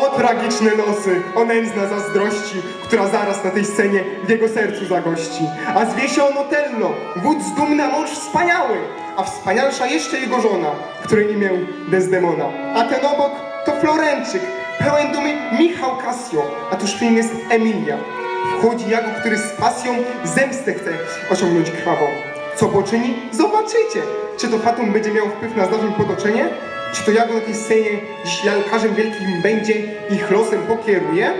O tragiczne losy, o nędzna zazdrości, która zaraz na tej scenie w jego sercu zagości. A zwie się on Otello, wódz dumny, a mąż wspaniały, a wspanialsza jeszcze jego żona, której miał Desdemona. A ten obok to Florenczyk, pełen dumy Michał Cassio, a tuż nim jest Emilia. Wchodzi Jakub, który z pasją zemstę chce osiągnąć krwawą. Co poczyni? Zobaczycie! Czy to Fatum będzie miało wpływ na zdarzeń potoczenie? Czy to Jakub na tej scenie dziś lalkarzem wielkim będzie ich losem pokieruje?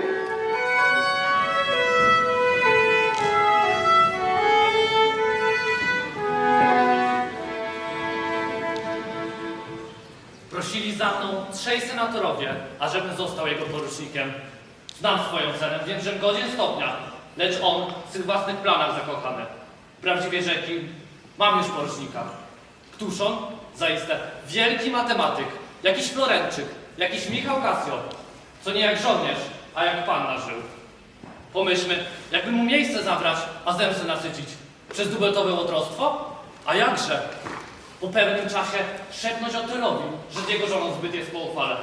Prosili za mną trzej senatorowie, ażebym został jego porucznikiem. Znam swoją cenę, wiem, że godzien stopnia, lecz on w swych własnych planach zakochany. Prawdziwie rzeki, mam już porucznika. Któż on? Zaiste wielki matematyk, jakiś Florenczyk, jakiś Michał Kasio, co nie jak żołnierz, a jak panna żył. Pomyślmy, jakby mu miejsce zabrać, a zemsty nasycić. Przez dubeltowe łotrostwo? A jakże? Po pewnym czasie szepnąć Otylowi, że z jego żoną zbyt jest po uchwale.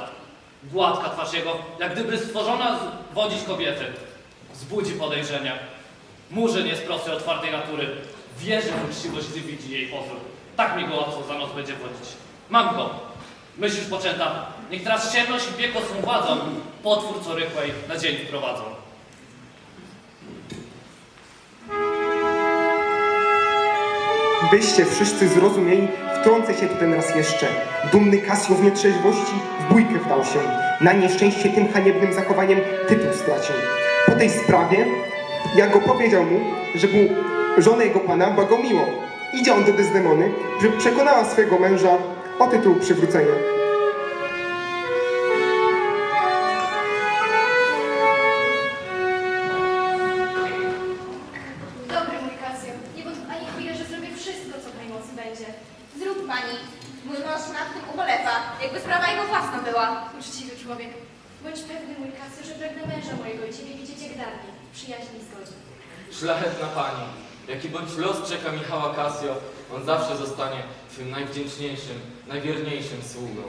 Gładka twarz jego, jak gdyby stworzona wodzić kobiety. Wzbudzi podejrzenia. Murzyn jest prosty otwartej natury. Wierzy w uczciwość, gdy widzi jej pozór. Tak mi go łatwo za noc będzie wodzić. Mam go. Myśl już poczęta. Niech teraz ciemność i piekło swą władzą potwór co rychłej na dzień wprowadzą. Byście wszyscy zrozumieli, wtrącę się tutaj raz jeszcze. Dumny Kasio w nietrzeźwości w bójkę wdał się. Na nieszczęście tym haniebnym zachowaniem tytuł stracił. Po tej sprawie Jago powiedział mu, że był żonę jego pana Bogomiłą. Idzie on do Desdemony, żeby przekonała swojego męża o tytuł przywrócenia. Dobry mój Kasio, nie wątp ani chwilę, że zrobię wszystko, co w mojej mocy będzie. Zrób pani. Mój mąż nad tym ubolewa, jakby sprawa jego własna była. Uczciwy człowiek, bądź pewny mój Kasio, że pragnę męża mojego i ciebie widzieć jak dawniej, przyjaźni i zgodzie. Szlachetna pani, jaki bądź los czeka Michała Casio, on zawsze zostanie twym najwdzięczniejszym, najwierniejszym sługą.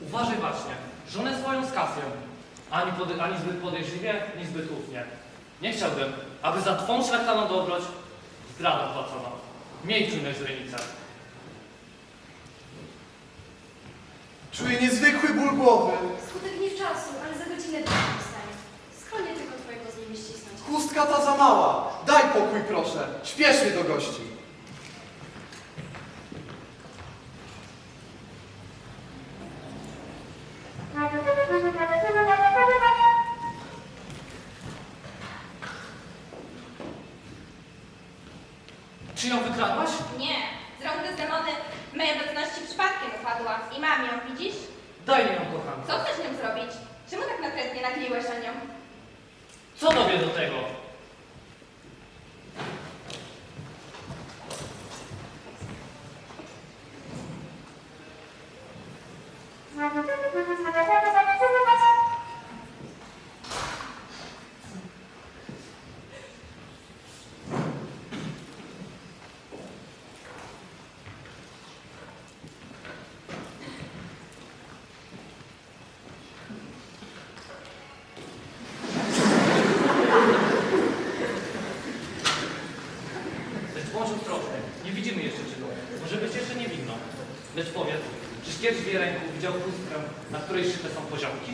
Uważaj właśnie, żonę swoją z Kasją. Ani, ani zbyt podejrzliwie, ni zbyt ufnie. Nie chciałbym, aby za twą szlachtaną dobroć zdrada płacona. Miej czujność źrenicę. Czuję niezwykły ból głowy. Skutek nie w czasu, ale za godzinę do mnie wstanie. Skronie tylko twojego z nimi ścisnąć. Chustka ta za mała. Daj pokój, proszę. Śpiesznie do gości. Czy ją wykradłaś? Nie, z rąk Desdemony w mojej obecności I mam ją, widzisz? Daj mi ją, kocham. Co chcesz nią zrobić? Czemu tak natrętnie nagliłeś o nią? Co tobie do tego? Lecz bądź ostrożny, nie widzimy jeszcze czego. Może być jeszcze niewinną. Lecz powiedz, czy szkielet w jej ręku widział chustkę, na której szyte są poziomki?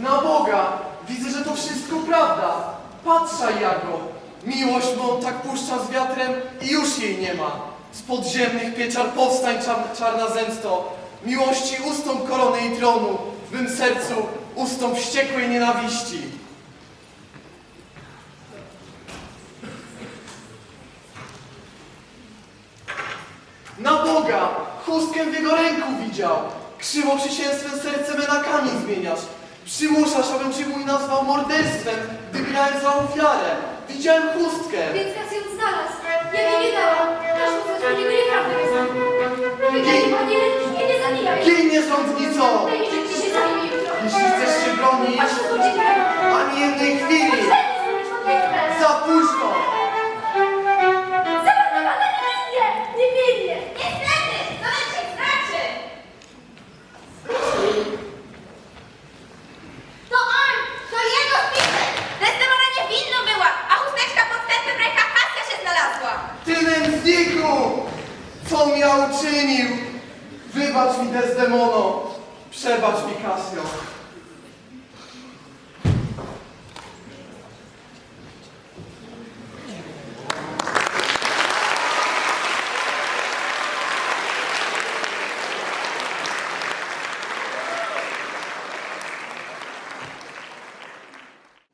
Na Boga! Widzę, że to wszystko prawda. Patrzaj, Jago. Miłość mą tak puszcza z wiatrem i już jej nie ma. Z podziemnych pieczar powstań czar czarna zemsto. Miłości ustąp korony i tronu. W mym sercu ustąp wściekłej nienawiści. Na Chustkę w jego ręku widział! Krzywo przysięstwem serce me na kamień zmieniasz. Przymuszasz, abym cię mój nazwał morderstwem, gdy grałem za ofiarę. Widziałem chustkę. Więc Kasio ją znalazł. Ja jej nie dałam. Każdy coś do niego nieprawdę wyznał. Wygraj, panie, mnie nie zabijaj. Kij nie sądnico! Najniżej ci się zajmie jutro. Jeśli chcesz się bronić, Masz ani jednej chwili! Co ja uczynił? Wybacz mi, Desdemono! Przebacz mi, Kasio!